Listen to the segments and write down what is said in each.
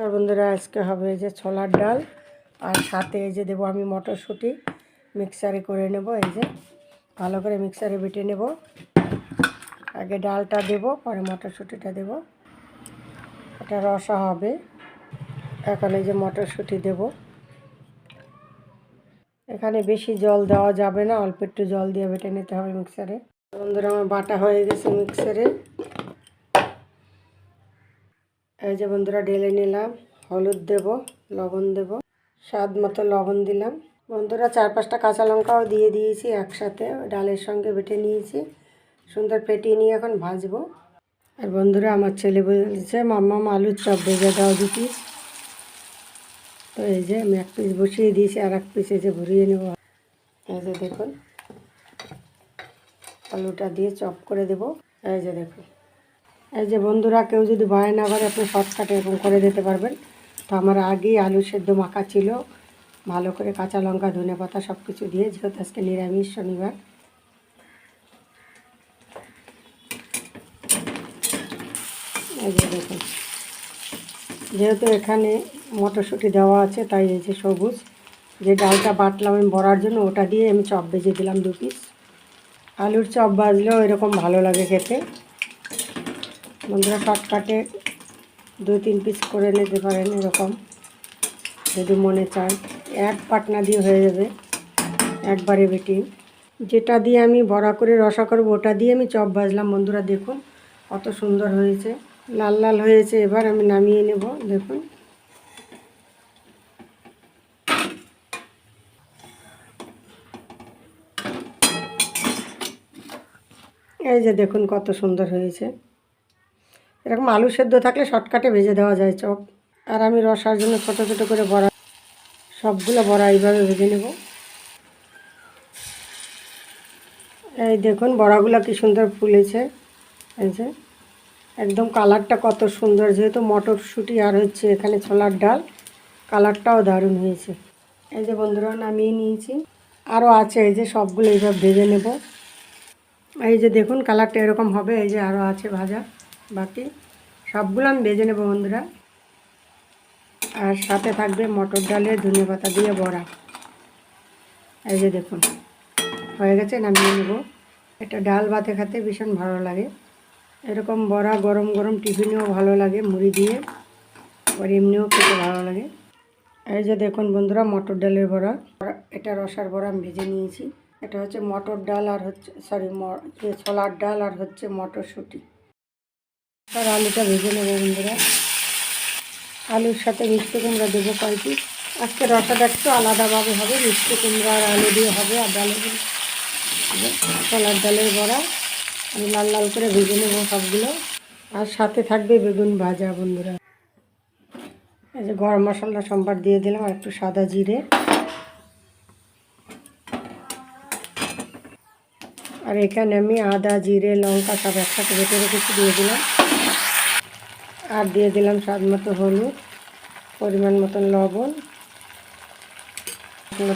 আর বন্ধুরা, আজকে হবে যে ছোলার ডাল আর সাথে এই যে দেবো আমি মটরশুঁটি। মিক্সারে করে নেব এই যে, ভালো করে মিক্সারে বেটে নেব। আগে ডালটা দেব, পরে মটরশুঁটিটা দেব। এটা রসা হবে। এখন এই যে মটরশুঁটি দেব। এখানে বেশি জল দেওয়া যাবে না, অল্প একটু জল দিয়ে বেটে নিতে হবে মিক্সারে। বন্ধুরা, আমার বাটা হয়ে গেছে মিক্সারে। এই যে বন্ধুরা ঢেলে নিলাম, হলুদ দেব, লবণ দেব, স্বাদ মতো লবণ দিলাম। বন্ধুরা চার পাঁচটা কাঁচা লঙ্কাও দিয়ে দিয়েছি একসাথে, ডালের সঙ্গে বেটে নিয়েছি। সুন্দর ফেটিয়ে নিয়ে এখন ভাজবো। আর বন্ধুরা আমার ছেলে বলছে, মাম্মাম, আলুর চপ ভেজে দাও দু পিস তো এই যে আমি এক পিস বসিয়ে দিয়েছি, আর এক পিস এই যে ভরিয়ে নেব। এই যে দেখুন, আলুটা দিয়ে চপ করে দেব। এই যে দেখুন। এই যে বন্ধুরা, কেউ যদি ভয় না করে আপনি শর্টকাটে এরকম করে দিতে পারবেন। তো আমার আগেই আলু সেদ্ধ মাখা ছিল। ভালো করে কাঁচা লঙ্কা, ধনে পাতা সব কিছু দিয়ে, যেহেতু আজকে নিরামিষ শনিবার। যেহেতু এখানে মটরশুঁটি দেওয়া আছে, তাই এই যে সবুজ। যে ডালটা বাটলাম আমি বড়ার জন্য, ওটা দিয়ে আমি চপ বেজে দিলাম দু পিস আলুর চপ ভাজলেও এরকম ভালো লাগে খেতে। বন্ধুরা শর্টকাটে দু তিন পিস করে নিতে পারেন এরকম, যদি মনে চায় এক পাটনা দিয়ে হয়ে যাবে, একবারে বেটি যেটা দিয়ে আমি বড়া করে রসা করব, ওটা দিয়ে আমি চপ ভাজলাম। বন্ধুরা দেখুন, কত সুন্দর হয়েছে। লাল লাল হয়েছে, এবার আমি নামিয়ে নেব, দেখুন। এই যে দেখুন, কত সুন্দর হয়েছে। এরকম আলু সেদ্ধ থাকলে শর্টকাটে ভেজে দেওয়া যায় চপ। আর আমি রসার জন্য ছোটো ছোটো করে বড়া, সবগুলো বড়া এইভাবে ভেজে নেব। এই দেখুন বড়াগুলো কি সুন্দর ফুলেছে। এই যে, একদম কালারটা কত সুন্দর, যেহেতু মটরশুঁটি আর হচ্ছে এখানে ছোলার ডাল, কালারটাও দারুণ হয়েছে। এই যে বন্ধুরা, নামিয়ে নিয়েছি। আরও আছে, এই যে সবগুলো এইভাবে ভেজে নেব। এই যে দেখুন কালারটা এরকম হবে, এই যে আরও আছে ভাজা। বাকি সবগুলো আমি ভেজে নেব বন্ধুরা। আর সাথে থাকবে মটর ডালের ধনে পাতা দিয়ে বড়া। এই যে দেখুন, হয়ে গেছে, নামিয়ে নেব। এটা ডাল ভাতে খেতে ভীষণ ভালো লাগে। এরকম বড়া গরম গরম টিফিনেও ভালো লাগে, মুড়ি দিয়ে, আর এমনিও খেতে ভালো লাগে। এই যে দেখুন বন্ধুরা, মটর ডালের বড়া। এটা রসার বড়া আমি ভেজে নিয়েছি। এটা হচ্ছে মটর ডাল আর হচ্ছে সরি ছোলার ডাল আর হচ্ছে মটরশুঁটি। আর আলুটা ভেজে নেব বন্ধুরা। আলুর সাথে মিষ্টি কুমড়া দেবো কয়েকটি। আজকে রসাটা একটু আলাদাভাবে হবে, মিষ্টি কুমড়া আর আলু দিয়ে হবে আর ডালের ছোলার ডালের বড়া। আমি লাল লাল করে ভেজে নেব সবগুলো। আর সাথে থাকবে বেগুন ভাজা বন্ধুরা। এই যে গরম মশলা সম্বার দিয়ে দিলাম আর একটু সাদা জিরে। আর এখানে আমি আদা, জিরে, লঙ্কা সব একসাথে বেটে রেখেছি, দিয়ে দিলাম। আর দিয়ে দিলাম স্বাদ মতো হলুদ, পরিমাণ মতন লবণ।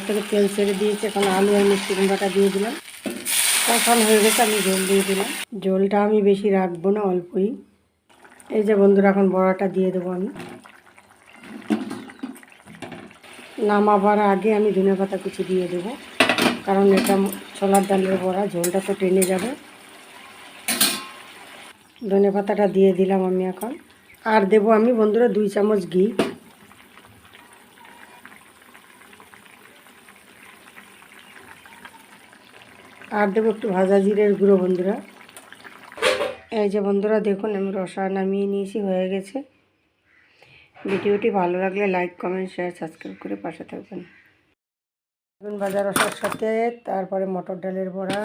থেকে তেল ছেড়ে দিয়েছি, এখন আলু আর মিষ্টি কুমড়াটা দিয়ে দিলাম। কখন হয়ে গেছে, আমি ঝোল দিয়ে দিলাম। ঝোলটা আমি বেশি রাখব না, অল্পই। এই যে বন্ধুরা, এখন বড়াটা দিয়ে দেবো আমি। নামাবার আগে আমি ধনে পাতা কুচি দিয়ে দেবো। কারণ এটা ছোলার ডালের বড়া, ঝোলটা তো টেনে যাবে। ধনে পাতাটা দিয়ে দিলাম আমি এখন। আর দেবো আমি বন্ধুরা দুই চামচ ঘি। আর দেবো একটু ভাজা জিরের গুঁড়ো বন্ধুরা। এই যে বন্ধুরা দেখুন, আমি রসা নামিয়ে নিয়েছি, হয়ে গেছে। ভিডিওটি ভালো লাগলে লাইক, কমেন্ট, শেয়ার, সাবস্ক্রাইব করে পাশে থাকবেন। বেগুন ভাজা রসার সাথে তারপরে মটর ডালের বড়া